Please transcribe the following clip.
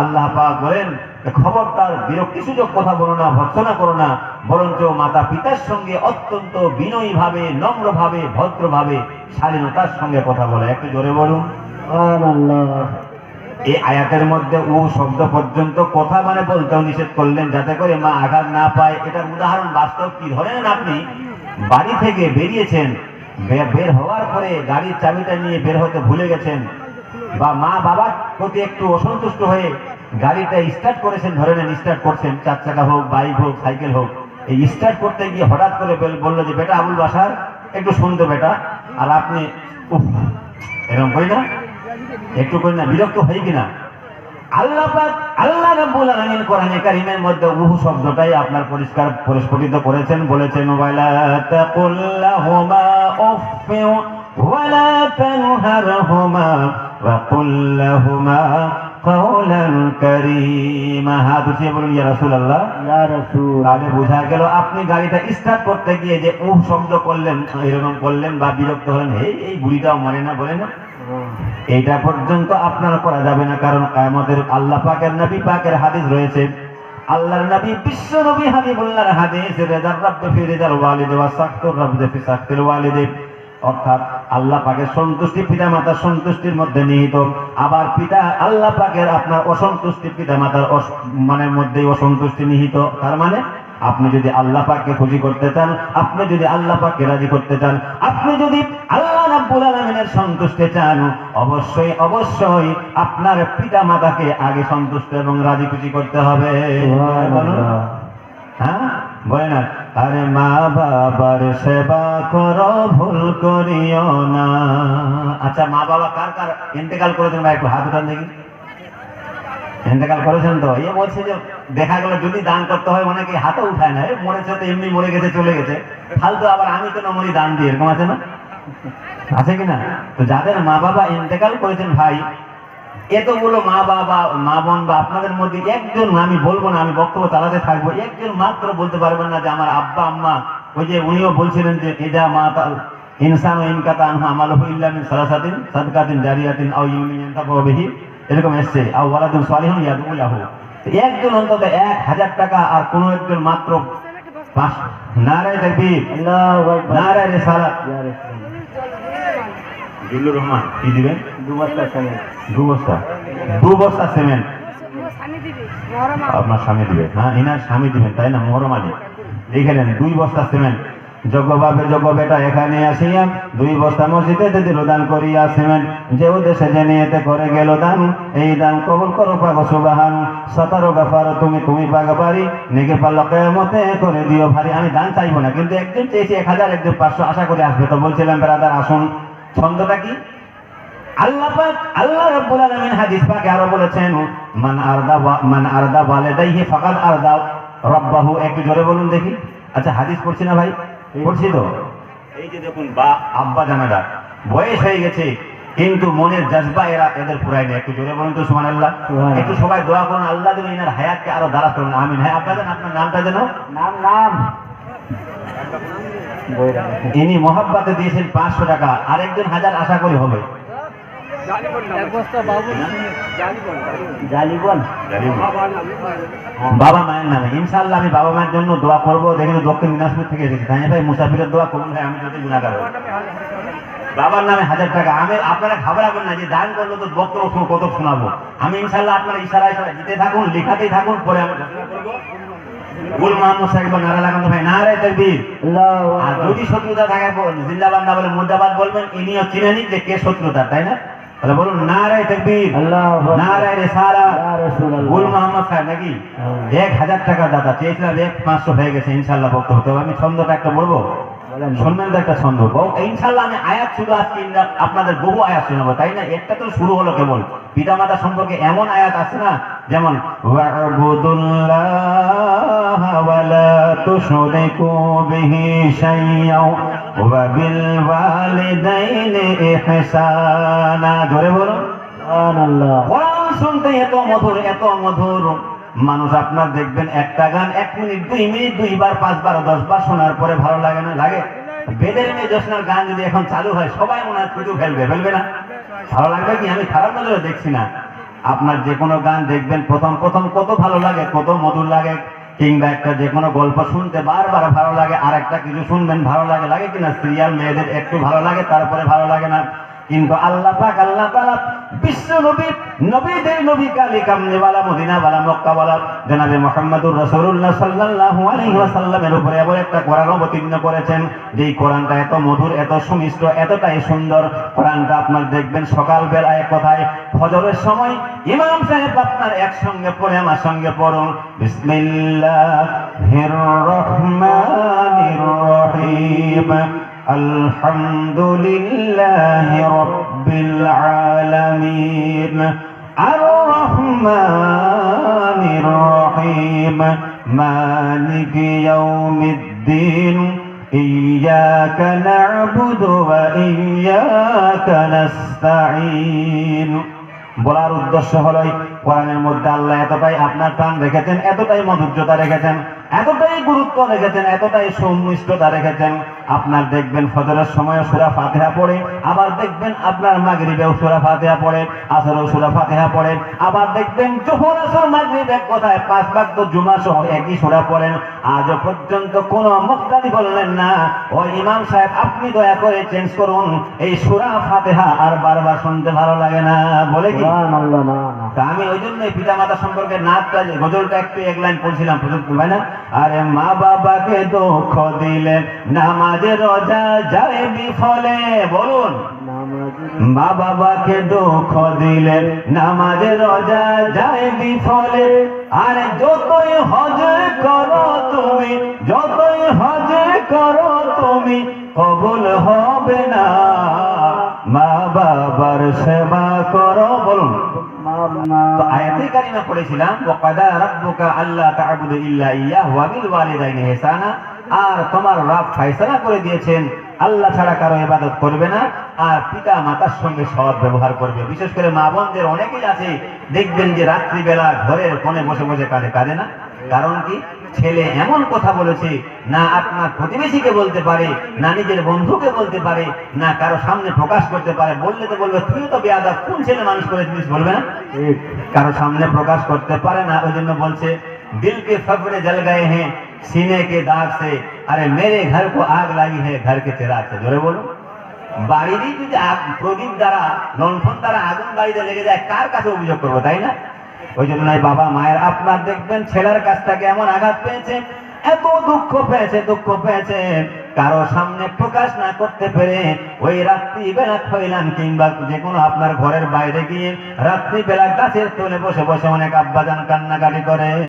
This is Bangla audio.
আল্লাহ পাক বলেন খবরদার বিরক্তি সুযোগ কথা বলো না ভর্সনা করো না বরঞ্চ মাতা পিতার সঙ্গে অত্যন্ত বিনয়ী ভাবে নম্র ভাবে ভদ্র ভাবে শালীনতার সঙ্গে কথা বলে। একটু জোরে বলুন। এই আয়াতের মধ্যে ও শব্দ পর্যন্ত কথা মানে বলতেও নিষেধ করলেন যাতে করে মা আঘাত না পায়। এটার উদাহরণ বাস্তব কি ধরেন আপনি? বাড়ি থেকে বেরিয়েছেন বের হওয়ার পরে গাড়ির চাবিটা নিয়ে বের হতে ভুলে গেছেন বা মা বাবার প্রতি একটু অসন্তুষ্ট হয়ে গাড়িটা স্টার্ট করেছেন, ধরে নেন স্টার্ট করছেন, চার চাকা হোক বাইক হোক সাইকেল হোক, এই স্টার্ট করতে গিয়ে হঠাৎ করে বলল যে, বেটা আবুল বাসার একটু শুনতো বেটা, আর আপনি এরকম করি না, একটু করি না, বিরক্ত হই কিনা? আল্লাহ পাক আল্লাহ রাব্বুল আলামিন কোরআনে কারীমের মধ্যে উহু শব্দটাই আপনার পরিষ্কার পরিস্ফুটিত করেছেন বলেছেন ওয়ালা তাকুল্লাহুমা উফফি ওয়ালা তানহারহুমা ওয়া কুল্লাহুমা কাওলান কারীমা। হাত উঠিয়ে বলুন ইয়া রাসূলুল্লাহ। ইয়া রাসূল। তাহলে বোঝা গেল আপনি গাড়িটা স্টার্ট করতে গিয়ে যে উহ শব্দ করলেন এরকম করলেন বা বিরক্ত হলেন এই এই বুড়িটাও মানে না বলে না? এইটা পর্যন্ত আপনার করা যাবে না, কারণ আমাদের আল্লাহ পাকের নবী পাকের হাদিস রয়েছে। আল্লাহর নবী বিশ্ব নবী হাবিবুল্লাহর হাদিস, রেজার রাব্বে ফি রেজার ওয়ালিদে ওয়া সাকতুর রাব্বে ফি সাকতিল ওয়ালিদে। অর্থাৎ আল্লাহ পাকের সন্তুষ্টি পিতা মাতার সন্তুষ্টির মধ্যে নিহিত। আবার পিতা আল্লাহ পাকের আপনার অসন্তুষ্টি পিতা মাতার মানে মধ্যেই অসন্তুষ্টি নিহিত। তার মানে আপনি যদি আল্লাহ পাককে খুশি করতে চান, আপনি যদি আল্লাহ পাককে রাজি করতে চান, আপনি যদি আল্লাহ রাব্বুল আলামিনের সন্তুষ্টি চান। অবশ্যই অবশ্যই আপনার পিতা মাতাকে আগে সন্তুষ্ট এবং রাজি খুশি করতে হবে। হ্যাঁ বলে না? আরে মা বাবার সেবা করো ভুল করিও না। আচ্ছা মা বাবা কার কার ইন্তেকাল করেছেন ভাই? একটু হাত উঠান দেখি। ইন্তেকাল করেছেন তো? এ বলছে যে দেখা গেল যদি দান করতে হয় অনেকে হাতে উঠায় না। মরেছে তো এমনি মরে গেছে চলে গেছে। ফালতু আবার আমি কেন মরি দান দিয়ে? এরকম আছে না? আছে কিনা? তো যাদের মা বাবা ইন্তেকাল করেছেন ভাই এতগুলো মা বাবা মা বোন বা আপনাদের মধ্যে একজন আমি বলব না আমি বক্তব্য চালাতে থাকব একজন মাত্র বলতে পারবেন না যে আমার আব্বা আম্মা ওই যে উনিও বলছিলেন যে এজা মা ইনসান ইনকাতা আনহা আমালহু ইল্লা মিন সালাসাতিন সাদকাতিন জারিয়াতিন আও ইউমিন এরকম এসছে আও ওয়ালাদুন সালিহুন ইয়াদউ লাহু। একজন অন্তত এক হাজার টাকা আর কোন একজন মাত্র পাঁচ নারায় আকবার। নারায় জিল্লুর রহমান কি দিবেন? দু বস্তা দু বস্তা দু বস্তা সিমেন্ট আপনার স্বামী দিবে। হ্যাঁ স্বামী দিবেন তাই না? মোহরম আলী। লিখে নেন দুই বস্তা সিমেন্ট বাপে যোগ্য বেটা এখানে আসিয়া দুই বস্তা মসজিদে দিল দান করিয়া সিমেন্ট যে উদ্দেশ্যে যে নিয়েতে করে গেল দান এই দান কবুল করো পাগো সুবাহান। সতারো গাফার তুমি তুমি পাগা পারি নেগে পারল কেমতে করে দিও ভারি। আমি দান চাইব না কিন্তু একজন চেয়েছি এক হাজার একজন পাঁচশো আশা করে আসবে। তো বলছিলাম বেড়াদার আসুন। ছন্দটা কি? আল্লাহ পাক আল্লাহ রাব্বুল আলামিন হাদিস পাকে আরও বলেছেন মান আরদা মান আরদা ওয়ালিদাইহি ফাকাদ আরদা। রাব্বাহু একটু জোরে বলুন দেখি। আচ্ছা হাদিস পড়ছি না ভাই? পড়ছি তো? এই যে দেখুন বা আব্বা জানারা বয়স হয়ে গেছে কিন্তু মনের জজবা এরা এদের পুরাই নেই। একটু জোরে বলুন তো সুবহানাল্লাহ। আল্লাহ একটু সবাই দোয়া করুন আল্লাহ যেন এনার হায়াতকে আরও দাঁড়া করুন আমিন। হ্যাঁ আপনাদের আপনার নামটা যেন? নাম নাম। ইনি মহাব্বাতে দিয়েছেন পাঁচশো টাকা আর একজন হাজার আশা করি হবে। বাবু মায়ের নামে। ইনশাআল্লাহ আমি বাবা মায়ের জন্য দোয়া করব। দেখেন দক্ষিণ দিনাজপুর থেকে এসেছি। তাই ভাই? মুসাফিরের দোয়া করুন ভাই আমি যদি গুণাগার। বাবার নামে হাজার টাকা। আমি আপনারা ঘাবড়াবেন না যে দান করলে তো বক্তব্য কত শোনাবো। আমি ইনশাল্লাহ আপনারা ইশারা ইশারা দিতে থাকুন, লেখাতেই থাকুন, পরে আমি করব। গুল মোহাম্মদ সাহেব নারা লাগান ভাই তাকবীর। আর যদি শত্রুতা থাকে বল- জিন্দাবাদ না বলে মুর্দাবাদ বলবেন ইনিও চিনে নিন যে কে শত্রুতা তাই না? তাহলে বলুন তাকবীর। গুল মোহাম্মদ সাহেব নাকি? হ্যাঁ। এক হাজার টাকা দাদা চেয়েছিলাম এক পাঁচশো হয়ে গেছে ইনশাল্লাহ বক্তব্য তবে আমি ছন্দটা একটা বলব? শুনবেন তো একটা ছন্দ। ইনশাল্লাহ আমি আয়াত শুধু আজকে আপনাদের বহু আয়াত শোনাবো তাই না? একটা তো শুরু হলো কেবল। পিতামাতা সম্পর্কে এমন আয়াত আছে না যেমন ওয়া'বুদুল্লাহ ওয়ালা তুশরিকু বিহি শাইয়্যাও ওয়া বিল ওয়ালিদাইনি ইহসানা। জোরে বলুন সুবহানাল্লাহ। কোরআন শুনতে এত মধুর এত মধুর। মানুষ আপনার দেখবেন একটা গান এক মিনিট দুই মিনিট দুইবার পাঁচবার দশবার শোনার পরে ভালো লাগে না? লাগে? বেদের মেয়ে জোসনার গান যদি এখন চালু হয় সবাই মনে হয় ফেলবে ফেলবে না? ভালো লাগবে কি? আমি খারাপ নজরে দেখছি না। আপনার যে কোনো গান দেখবেন, প্রথম প্রথম কত ভালো লাগে, কত মধুর লাগে, কিংবা একটা যে কোনো গল্প শুনতে বারবার ভালো লাগে আর একটা কিছু শুনবেন ভালো লাগে লাগে কিনা সিরিয়াল মেয়েদের একটু ভালো লাগে, তারপরে ভালো লাগে না। কিন্তু আল্লাহ পাক, আল্লাহ তাআলা বিশ্ব নবী নবীদের নবী কালী কামনে বালা মদিনা বালা মক্কা বালা জানাবে মোহাম্মদুর রসুল্লাহ সাল্লাহ আলহিহাসাল্লামের উপরে আবার একটা কোরআন অবতীর্ণ করেছেন, যেই কোরআনটা এত মধুর, এত সুমিষ্ট, এতটাই সুন্দর। কোরআনটা আপনার দেখবেন সকালবেলায় কোথায় ফজরের সময় ইমাম সাহেব আপনার একসঙ্গে পড়ে, আমার সঙ্গে পড়ুন। বিসমিল্লাহির রহমানির রহিম। আলহামদুলিল্লাহি রব্বিল আলামিন। الرحمن الرحيم مالك يوم الدين إياك نعبد وإياك نستعين বলার উদ্দেশ্য হলো কোরআনের মধ্যে আল্লাহ এতটাই আপনার প্রাণ রেখেছেন এতটাই মধুর্যতা রেখেছেন এতটাই গুরুত্ব রেখেছেন, এতটাই সৌমিষ্টতা রেখেছেন। আপনার দেখবেন ফজরের সময় সুরা ফাতিহা পড়ে, আবার দেখবেন আপনার মাগরিবেও সুরা ফাতিহা পড়ে, আসরেও সুরা ফাতিহা পড়ে। আবার দেখবেন জোহর আসর মাগরিব এক কথায় পাঁচ ভাগ তো জুমা সহ একই সুরা পড়েন, আজও পর্যন্ত কোনো মুক্তাদি বললেন না, ও ইমাম সাহেব, আপনি দয়া করে চেঞ্জ করুন, এই সুরা ফাতেহা আর বারবার শুনতে ভালো লাগে না। বলে কি? আল্লাহ না না। তা আমি ওই জন্য পিতা মাতা সম্পর্কে নাচটা গজলটা একটু এক লাইন পড়ছিলাম ভাই না? আরে মা বাবাকে দুঃখ দিলেন নামাজে রোজা যায় বিফলে, বলুন। মা বাবাকে দুঃখ দিলেন নামাজে রোজা যায় বিফলে, আর যতই হজ করো তুমি, যতই হজ করো তুমি, কবুল হবে না। মা বাবার সেবা করো, বলুন। কারিমা পড়েছিলাম রাব্বুকা আল্লাহ তা'বুদু ইল্লা ওয়া বিল ওয়ালিদাইনি ইহসানা আর তোমার রব ফয়সালা করে দিয়েছেন, আল্লাহ ছাড়া কারও ইবাদত করবে না, আর পিতা মাতার সঙ্গে সৎ ব্যবহার করবে। বিশেষ করে মা বোনদের অনেকেই আছে, দেখবেন যে রাত্রিবেলা ঘরের কোণে বসে বসে কাঁদে কাঁদে না? কারণ কি? ছেলে এমন কথা বলেছে, না আপনার প্রতিবেশীকে বলতে পারে, না নিজের বন্ধুকে বলতে পারে, না কারও সামনে প্রকাশ করতে পারে। বললে তো বলবে, তুই তো বেয়াদা কোন ছেলে মানুষ করে জিনিস বলবে না? কারও সামনে প্রকাশ করতে পারে না ওই জন্য বলছে দিল কে ফবরে জল গায়ে হ্যাঁ সিনে কে দাগ সে, আরে মেরে ঘর কো আগ লাগি হ্যাঁ ঘর কে চেরা আছে জোরে বলো বাড়িরই যদি প্রদীপ দ্বারা, লণ্ঠন দ্বারা আগুন বাড়িতে লেগে যায়, কার কাছে অভিযোগ করব, তাই না? ওই জন্য বাবা মায়ের আপনার দেখবেন ছেলের কাছ থেকে এমন আঘাত পেয়েছে, এত দুঃখ পেয়েছে দুঃখ পেয়েছে। কারও সামনে প্রকাশ না করতে পেরে ওই রাত্রি বেলা খইলাম কিংবা যে কোনো আপনার ঘরের বাইরে গিয়ে রাত্রি বেলা গাছের তলে বসে বসে অনেক আব্বাজান কান্নাকাটি করে।